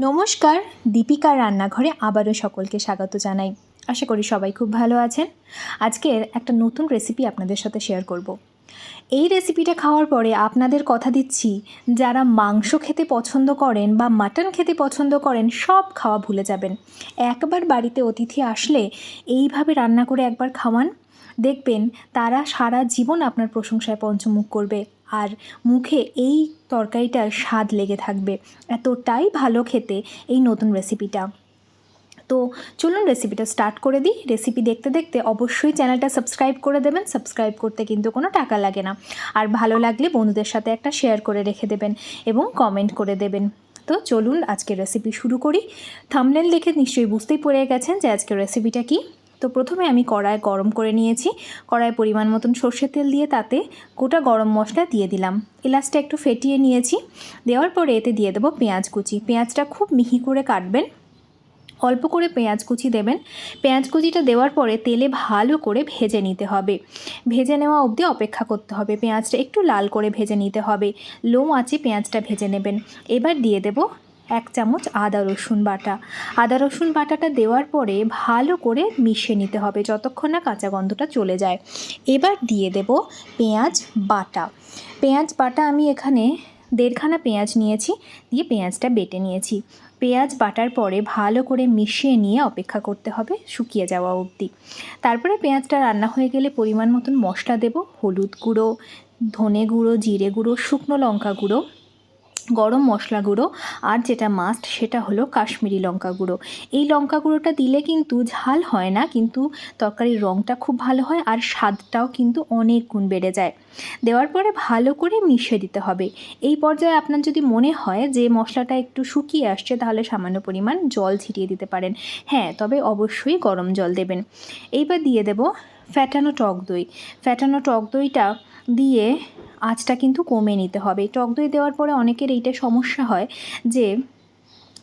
নমস্কার, দীপিকার রান্নাঘরে আবারও সকলকে স্বাগত জানাই। আশা করি সবাই খুব ভালো আছেন। আজকের একটা নতুন রেসিপি আপনাদের সাথে শেয়ার করব। এই রেসিপিটা খাওয়ার পরে আপনাদের কথা দিচ্ছি, যারা মাংস খেতে পছন্দ করেন বা মাটন খেতে পছন্দ করেন, সব খাওয়া ভুলে যাবেন। একবার বাড়িতে অতিথি আসলে এইভাবে রান্না করে একবার খাওয়ান। দেখবেন তারা সারা জীবন আপনার প্রশংসায় পঞ্চমুখ করবে। আর মুখে এই তরকারিটার স্বাদ লেগে থাকবে। এতটাই ভালো খেতে এই নতুন রেসিপিটা তো চলুন রেসিপিটা স্টার্ট করে দিই। রেসিপি দেখতে দেখতে অবশ্যই চ্যানেলটা সাবস্ক্রাইব করে দেবেন। সাবস্ক্রাইব করতে কিন্তু কোনো টাকা লাগে না। আর ভালো লাগলে বন্ধুদের সাথে একটা শেয়ার করে রেখে দেবেন এবং কমেন্ট করে দেবেন। তো চলুন আজকের রেসিপি শুরু করি। থামলেন দেখে নিশ্চয়ই বুঝতেই পড়ে গেছেন যে আজকের রেসিপিটা কী। তো প্রথমে আমি কড়ায় গরম করে নিয়েছি। কড়ায় পরিমাণ মতন সর্ষের তেল দিয়ে তাতে গোটা গরম মশলা দিয়ে দিলাম। এলাচটা একটু ফেটিয়ে নিয়েছি। দেওয়ার পরে এতে দিয়ে দেবো পেঁয়াজ কুচি। পেঁয়াজটা খুব মিহি করে কাটবেন। অল্প করে পেঁয়াজ কুচি দেবেন। পেঁয়াজ কুচিটা দেওয়ার পরে তেলে ভালো করে ভেজে নিতে হবে। ভেজে নেওয়া অবধি অপেক্ষা করতে হবে। পেঁয়াজটা একটু লাল করে ভেজে নিতে হবে। লো আঁচে পেঁয়াজটা ভেজে নেবেন। এবার দিয়ে দেব এক চামচ আদা রসুন বাটা। আদা রসুন বাটাটা দেওয়ার পরে ভালো করে মিশিয়ে নিতে হবে যতক্ষণ না কাঁচা গন্ধটা চলে যায়। এবার দিয়ে দেব পেঁয়াজ বাটা। পেঁয়াজ বাটা আমি এখানে দেড়খানা পেঁয়াজ নিয়েছি, দিয়ে পেঁয়াজটা বেটে নিয়েছি। পেঁয়াজ বাটার পরে ভালো করে মিশিয়ে নিয়ে অপেক্ষা করতে হবে শুকিয়ে যাওয়া অবধি। তারপরে পেঁয়াজটা রান্না হয়ে গেলে পরিমাণ মতন মশলা দেব, হলুদ গুঁড়ো, ধনে গুঁড়ো, জিরে গুঁড়ো, শুকনো লঙ্কা গুঁড়ো গরম মশলা গুঁড়ো আর যেটা মাস্ট সেটা হলো কাশ্মীরি লঙ্কা গুঁড়ো। এই লঙ্কা গুঁড়োটা দিলে কিন্তু ঝাল হয় না, কিন্তু তরকারির রঙটা খুব ভালো হয় আর স্বাদটাও কিন্তু অনেক গুণ বেড়ে যায়। দেওয়ার পরে ভালো করে মিশিয়ে দিতে হবে। এই পর্যায়ে আপনার যদি মনে হয় যে মশলাটা একটু শুকিয়ে আসছে, তাহলে সামান্য পরিমাণ জল ছিটিয়ে দিতে পারেন। হ্যাঁ তবে অবশ্যই গরম জল দেবেন। এইবার দিয়ে দেব ফ্যাটানো টক দই। ফ্যাটানো টক দইটা দিয়ে আঁচটা কিন্তু কমে নিতে হবে। টক দই দেওয়ার পরে অনেকের এইটা সমস্যা হয় যে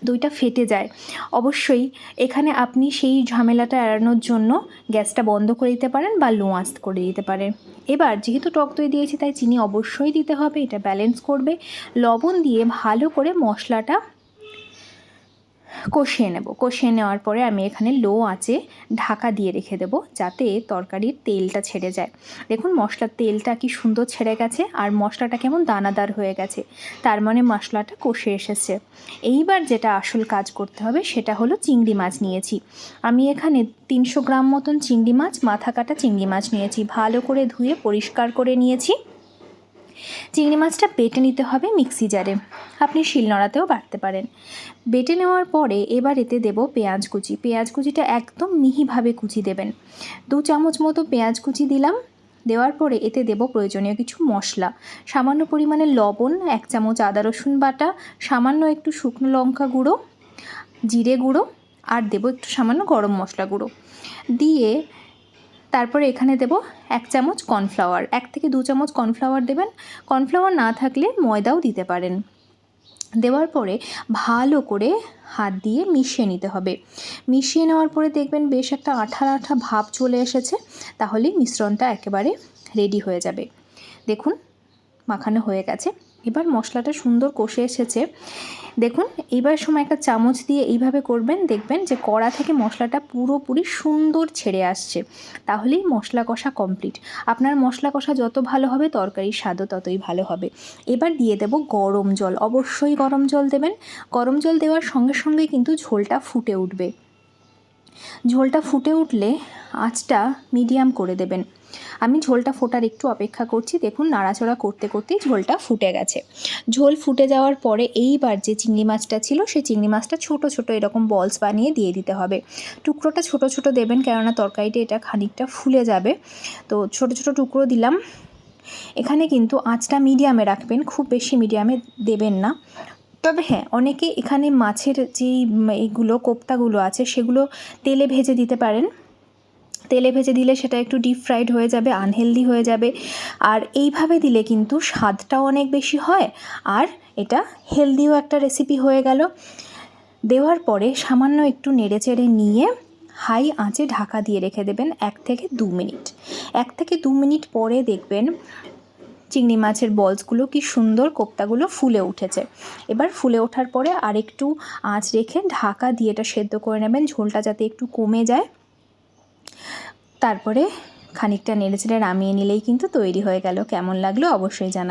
দইটা ফেটে যায়। অবশ্যই এখানে আপনি সেই ঝামেলাটা এড়ানোর জন্য গ্যাসটা বন্ধ করে দিতে পারেন বা লো আঁচ করে দিতে পারেন। এবার যেহেতু টক দই দিয়েছি তাই চিনি অবশ্যই দিতে হবে, এটা ব্যালেন্স করবে। লবণ দিয়ে ভালো করে মশলাটা কষিয়ে নেব। কষিয়ে নেওয়ার পরে আমি এখানে লো আঁচে ঢাকা দিয়ে রেখে দেবো যাতে তরকারির তেলটা ছেড়ে যায়। দেখুন মশলার তেলটা কি সুন্দর ছেড়ে গেছে আর মশলাটা কেমন দানাদার হয়ে গেছে। তার মানে মশলাটা কষে এসেছে। এইবার যেটা আসল কাজ করতে হবে সেটা হলো চিংড়ি মাছ নিয়েছি। আমি এখানে তিনশো গ্রাম মতন চিংড়ি মাছ, মাথা কাটা চিংড়ি মাছ নিয়েছি। ভালো করে ধুয়ে পরিষ্কার করে নিয়েছি। চিংড়ি মাছটা বেটে নিতে হবে মিক্সি জারে। আপনি শিলনোড়াতেও বাটতে পারেন। বেটে নেওয়ার পরে এবার এতে দেব পেঁয়াজ কুচি। পেঁয়াজ কুচিটা একদম মিহিভাবে কুচি দেবেন। দু চামচ মতো পেঁয়াজ কুচি দিলাম। দেওয়ার পরে এতে দেব প্রয়োজনীয় কিছু মশলা। সামান্য পরিমাণে লবণ, এক চামচ আদা রসুন বাটা, সামান্য একটু শুকনো লঙ্কা গুঁড়ো, জিরে গুঁড়ো, আর দেবো একটু সামান্য গরম মশলা গুঁড়ো। দিয়ে তারপরে এখানে দেব এক চামচ কর্নফ্লাওয়ার। এক থেকে দু চামচ কর্নফ্লাওয়ার দেবেন। কর্নফ্লাওয়ার না থাকলে ময়দাও দিতে পারেন। দেওয়ার পরে ভালো করে হাত দিয়ে মিশিয়ে নিতে হবে। মিশিয়ে নেওয়ার পরে দেখবেন বেশ একটা আঠা আঠা ভাব চলে এসেছে। তাহলেই মিশ্রণটা একেবারে রেডি হয়ে যাবে। দেখুন, মাখানো হয়ে গেছে। এবার মশলাটা সুন্দর কষে এসেছে। দেখুন, এইবার সময় একটা চামচ দিয়ে এইভাবে করবেন, দেখবেন যে কড়া থেকে মশলাটা পুরোপুরি সুন্দর ছেড়ে আসছে। তাহলেই মশলা কষা কমপ্লিট। আপনার মশলা কষা যত ভালো হবে, তরকারির স্বাদও ততই ভালো হবে। এবার দিয়ে দেব গরম জল। অবশ্যই গরম জল দেবেন। গরম জল দেওয়ার সঙ্গে সঙ্গে কিন্তু ঝোলটা ফুটে উঠবে। ঝোলটা ফুটে উঠলে আঁচটা মিডিয়াম করে দেবেন। আমি ঝোলটা ফোটার একটু অপেক্ষা করছি, দেখুন নাড়াচড়া করতে করতেই ঝোলটা ফুটে গেছে। ঝোল ফুটে যাওয়ার পরে এইবার যে চিংড়ি মাছটা ছিল, সেই চিংড়ি মাছটা ছোট ছোট এরকম বলস বানিয়ে দিয়ে দিতে হবে। টুকরোটা ছোট ছোট দেবেন, কেননা তরকারিটা এটা খানিকটা ফুলে যাবে। তো ছোট ছোট টুকরো দিলাম। এখানে কিন্তু আঁচটা মিডিয়ামে রাখবেন, খুব বেশি মিডিয়ামে দেবেন না। তবে হ্যাঁ অনেকে এখানে মাছের যেই, এইগুলো, কোপ্তাগুলো আছে, সেগুলো তেলে ভেজে দিতে পারেন। তেলে ভেজে দিলে সেটা একটু ডিপ ফ্রাইড হয়ে যাবে আনহেলদি হয়ে যাবে। আর এইভাবে দিলে কিন্তু স্বাদটাও অনেক বেশি হয় আর এটা হেলদিও একটা রেসিপি হয়ে গেল। দেওয়ার পরে সামান্য একটু নেড়ে চেড়ে নিয়ে হাই আঁচে ঢাকা দিয়ে রেখে দেবেন এক থেকে দু মিনিট। এক থেকে দু মিনিট পরে দেখবেন চিংড়ি মাছের বলসগুলো কি সুন্দর কোপ্তাগুলো ফুলে উঠেছে। এবার ফুলে ওঠার পরে আরেকটু আঁচ রেখে ঢাকা দিয়ে এটা সেদ্ধ করে নেবেন, ঝোলটা যাতে একটু কমে যায়। তারপরে খানিকটা নেড়েচেড়ে নামিয়ে নিলেই কিন্তু তৈরি হয়ে গেল। কেমন লাগল অবশ্যই জানা